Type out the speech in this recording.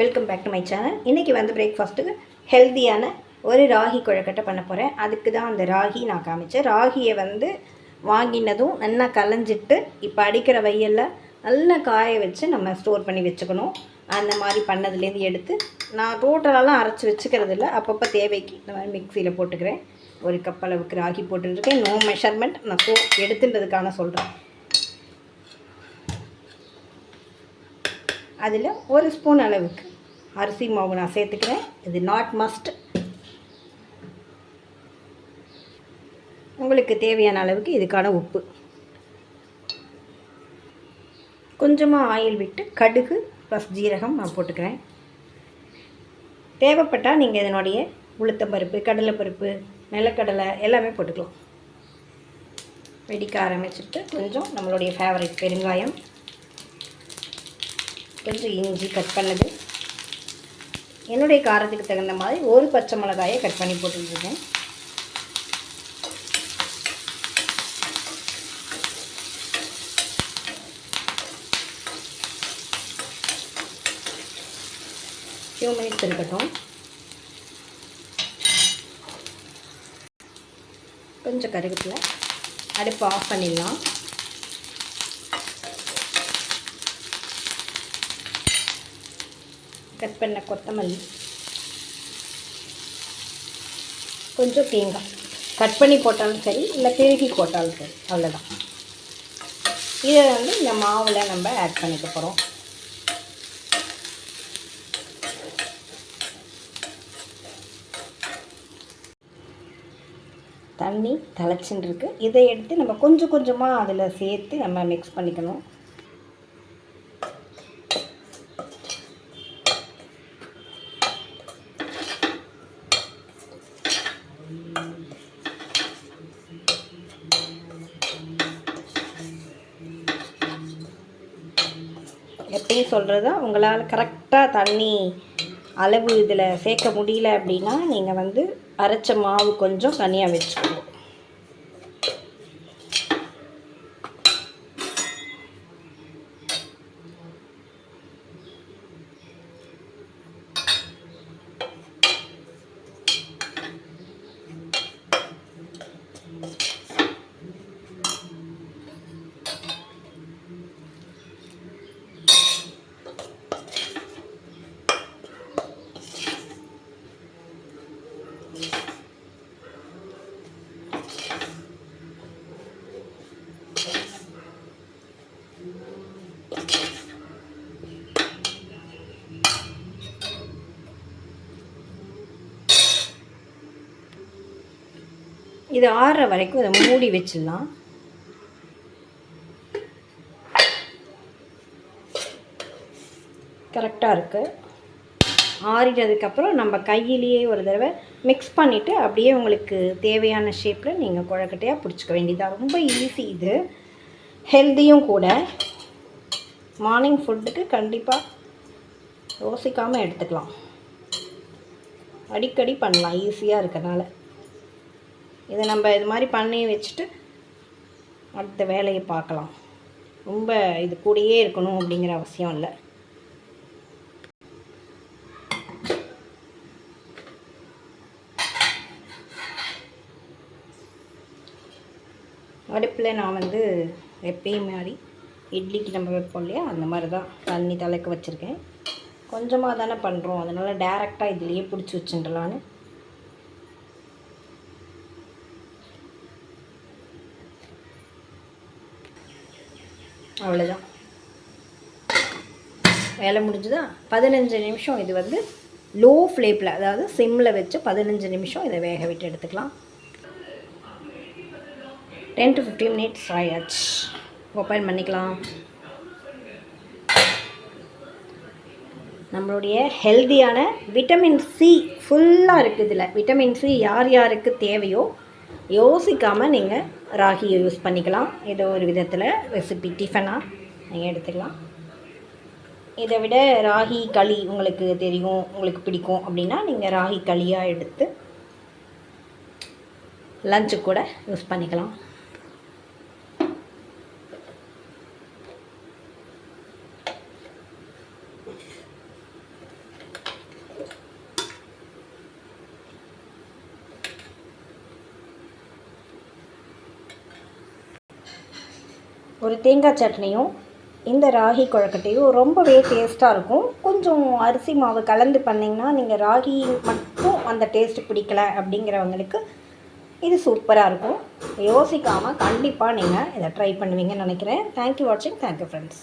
Welcome back to my channel இன்றைக்கி வந்து பிரேக்ஃபாஸ்ட்டுக்கு ஹெல்த்தியான ஒரு ராகி குழக்கட்டை பண்ண போகிறேன் அதுக்கு தான் அந்த ராகி நான் காமிச்சேன். ராகியை வந்து வாங்கினதும் நல்லா கலைஞ்சிட்டு இப்போ அடிக்கிற வெயிலில் நல்லா காய வச்சு நம்ம ஸ்டோர் பண்ணி வச்சுக்கணும். அந்த மாதிரி பண்ணதுலேருந்து எடுத்து நான் டோட்டலாலாம் அரைச்சி வச்சுக்கிறது இல்லை. அப்பப்போ தேவைக்கு இந்த மாதிரி மிக்சியில் போட்டுக்கிறேன். ஒரு கப் அளவுக்கு ராகி போட்டுருக்கேன் நோ மெஷர்மெண்ட் நான் சோ எடுத்துன்றதுக்கான சொல்கிறேன் அதில் ஒரு ஸ்பூன் அளவுக்கு அரிசி மாவு நான் சேர்த்துக்கிறேன். இது நாட் மஸ்ட் உங்களுக்கு தேவையான அளவுக்கு இதுக்கான உப்பு. கொஞ்சமாக ஆயில் விட்டு கடுகு ப்ளஸ் ஜீரகம் நான் போட்டுக்கிறேன். தேவைப்பட்டால் நீங்கள் இதனுடைய உளுத்தம்பருப்பு கடலைப்பருப்பு நிலக்கடலை எல்லாமே போட்டுக்கலாம். வெடிக்க ஆரம்பிச்சுட்டு கொஞ்சம் நம்மளுடைய ஃபேவரட் பெருங்காயம். கொஞ்சம் இஞ்சி கட் பண்ணது. என்னுடைய காரத்துக்கு தகுந்த மாதிரி ஒரு பச்சை மிளகாயை கட் பண்ணி போட்டுருக்கேன். ஃபியூ மினிட்ஸ் இருக்கட்டும். கொஞ்சம் கருகத்தில் அடுப்பு ஆஃப் பண்ணிடலாம். கட் பண்ண கொத்தமல்லி. கொஞ்சம் தேங்காய். கட் பண்ணி போட்டாலும் சரி இல்லை திருகி போட்டாலும் சரி அவ்வளோதான் இதை வந்து இந்த மாவில் நம்ம ஆட் பண்ணிக்க போகிறோம் தண்ணி தலைச்சின்னு இருக்கு. இதை எடுத்து நம்ம கொஞ்சம் கொஞ்சமாக அதில் சேர்த்து நம்ம மிக்ஸ் பண்ணிக்கணும். எப்படி சொல்கிறது உங்களால் கரெக்டாக தண்ணி அளவு இதில் சேர்க்க முடியல அப்படின்னா நீங்கள் வந்து அரைச்ச மாவு கொஞ்சம் தனியாக வச்சுக்கணும். இது ஆறுற வரைக்கும் இதை மூடி வச்சிடலாம். கரெக்டாக இருக்குது ஆறினதுக்கப்புறம் நம்ம கையிலேயே ஒரு தடவை மிக்ஸ் பண்ணிவிட்டு அப்படியே உங்களுக்கு தேவையான ஷேப்பில் நீங்கள் குழக்கட்டையாக பிடிச்சிக்க வேண்டியதாக ரொம்ப ஈஸி இது. ஹெல்த்தியும் கூட. மார்னிங் ஃபுட்டுக்கு கண்டிப்பாக யோசிக்காமல் எடுத்துக்கலாம். அடிக்கடி பண்ணலாம். ஈஸியாக இருக்கனால. இதை நம்ம இது மாதிரி பண்ணி வச்சுட்டு அடுத்த வேலையை பார்க்கலாம். ரொம்ப இது கூடயே இருக்கணும் அப்படிங்கிற அவசியம் இல்லை. அடுப்பில் நான் வந்து எப்பயும் மாதிரி இட்லிக்கு நம்ம வைப்போம் இல்லையா? அந்த மாதிரி தான் தண்ணி தலைக்க வச்சுருக்கேன். கொஞ்சமாக தானே பண்ணுறோம் அதனால் டேரெக்டாக இதுலேயே பிடிச்சி வச்சுட்டுலான்னு அவ்வளோதான் வேலை முடிஞ்சுதா? பதினஞ்சு நிமிஷம் இது வந்து லோ ஃப்ளேப்பில் அதாவது சிம்மில் வச்சு பதினஞ்சு நிமிஷம் இதை வேக விட்டு எடுத்துக்கலாம். டென் டு ஃபிஃப்டீன் மினிட்ஸ் ஆயாச்சு. ஓப்பன் பண்ணிக்கலாம். நம்மளுடைய ஹெல்தியான விட்டமின் சி ஃபுல்லாக இருக்குது இதில். விட்டமின் சி யார் யாருக்கு தேவையோ யோசிக்காமல் நீங்கள் ராகியை யூஸ் பண்ணிக்கலாம். ஏதோ ஒரு விதத்தில் ரெசிபி டிஃபனாக நீங்கள் எடுத்துக்கலாம். இதை விட ராகி களி உங்களுக்கு தெரியும் உங்களுக்கு பிடிக்கும் அப்படின்னா நீங்கள் ராகி களியாக எடுத்து லஞ்சு கூட யூஸ் பண்ணிக்கலாம். ஒரு தேங்காய் சட்னியும் இந்த ராகி கொழக்கட்டையும் ரொம்பவே டேஸ்ட்டாக இருக்கும். கொஞ்சம் அரிசி மாவு கலந்து பண்ணிங்கன்னா நீங்கள் ராகி மட்டும் அந்த டேஸ்ட் பிடிக்கல அப்படிங்கிறவங்களுக்கு இது சூப்பராக இருக்கும். யோசிக்காமல் கண்டிப்பாக நீங்கள் இதை ட்ரை பண்ணுவீங்கன்னு நினைக்கிறேன். தேங்க்யூ வாட்சிங் தேங்க்யூ ஃப்ரெண்ட்ஸ்